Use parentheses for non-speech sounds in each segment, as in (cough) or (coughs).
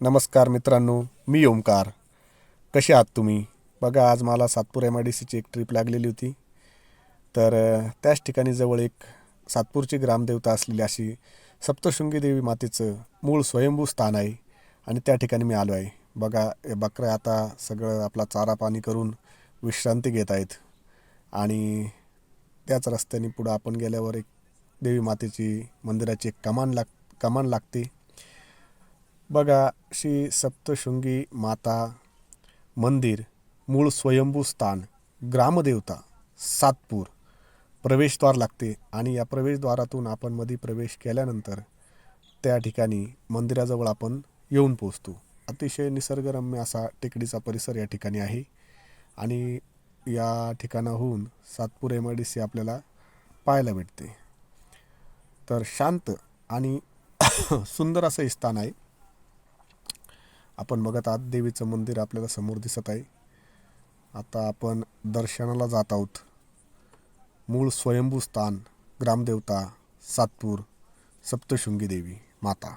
नमस्कार मित्रांनो मी ओमकार कसे आहात तुम्ही? बघा आज मला सातपूर एम आय डी सीची एक ट्रीप लागलेली होती. तर त्याच ठिकाणी जवळ एक सातपूरची ग्रामदेवता असलेली अशी सप्तशृंगी देवी मातेचं मूळ स्वयंभू स्थान आहे आणि त्या ठिकाणी मी आलो आहे. बघा हे बकऱ्या आता सगळं आपला चारा पाणी करून विश्रांती घेत आहेत. आणि त्याच रस्त्याने पुढं आपण गेल्यावर एक देवी मातेची मंदिराची एक कमान लाग कमान लागते. बघा श्री सप्तशृंगी माता मंदिर मूळ स्वयंभू स्थान ग्रामदेवता सातपूर. प्रवेशद्वार लागते आणि या प्रवेशद्वारातून आपण मध्ये प्रवेश केल्यानंतर त्या ठिकाणी मंदिराजवळ आपण येऊन पोचतो अतिशय निसर्गरम्य असा टेकडीचा परिसर या ठिकाणी आहे आणि या ठिकाणाहून Satpur M I D C आपल्याला पाहायला भेटते. तर शांत आणि (coughs) सुंदर असं हे स्थान आहे. आपण बघत आहात देवीचं मंदिर आपल्याला समोर दिसत आहे. आता आपण दर्शनाला जात आहोत. मूळ स्वयंभू स्थान ग्रामदेवता सातपूर सप्तशृंगी देवी माता.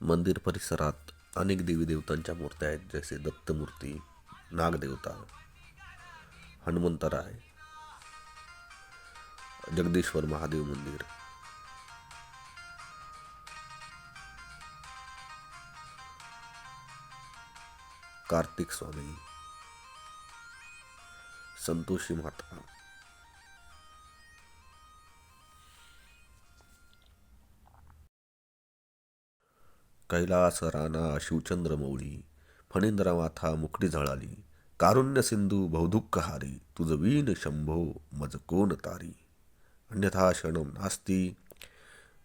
मंदिर परिसरात अनेक देवी देवतांच्या मूर्त्या आहेत जसे दत्तमूर्ती नागदेवता हनुमंतराय जगदीश्वर महादेव मंदिर. कार्तिक स्वामी संतोषी माता. कैलास राणा शिवचंद्र मौळी फणींद्र माथा मुकडी झळाली कारुण्य सिंधू बहुदुःखहारी तुझ वीन शंभो मज कोण तारी. अन्यथा शरणम नास्ती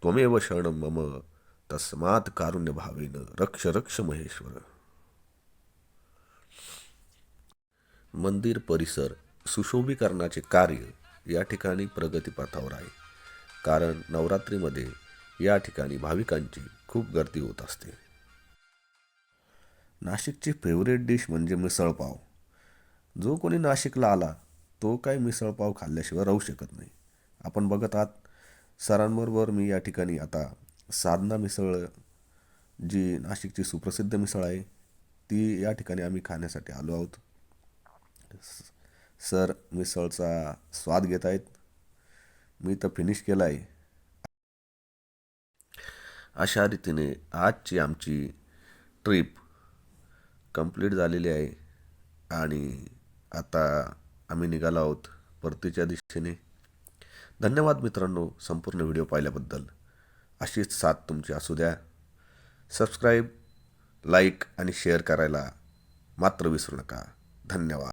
त्वमेव शरणम मम तस्मात कारुण्य भावेन रक्ष रक्ष महेश्वर. मंदिर परिसर सुशोभीकरणाचे कार्य या ठिकाणी प्रगतीपथावर आहे. कारण नवरात्रीमध्ये या ठिकाणी भाविकांची खूप गर्दी होत असते. नाशिकची फेवरेट डिश म्हणजे मिसळपाव जो कोणी नाशिकला आला तो काय मिसळपाव खाल्ल्याशिवाय राहू शकत नाही. आपण बघत आहात सरांबरोबर मी या ठिकाणी आता साधना मिसळ जी नाशिकची सुप्रसिद्ध मिसळ आहे ती या ठिकाणी आम्ही खाण्यासाठी आलो आहोत. सर मिसळचा स्वाद घेत आहेत. मी तर फिनिश केला आहे अशा रीतीने आजची आमची ट्रिप कंप्लीट झालेली आहे आणि आता आम्ही निघालो आहोत परतीच्या दिशेने. धन्यवाद मित्रांनो संपूर्ण व्हिडिओ पाहिल्याबद्दल. अशीच साथ तुमची असू द्या. सबस्क्राईब लाईक आणि शेअर करायला मात्र विसरू नका. धन्यवाद.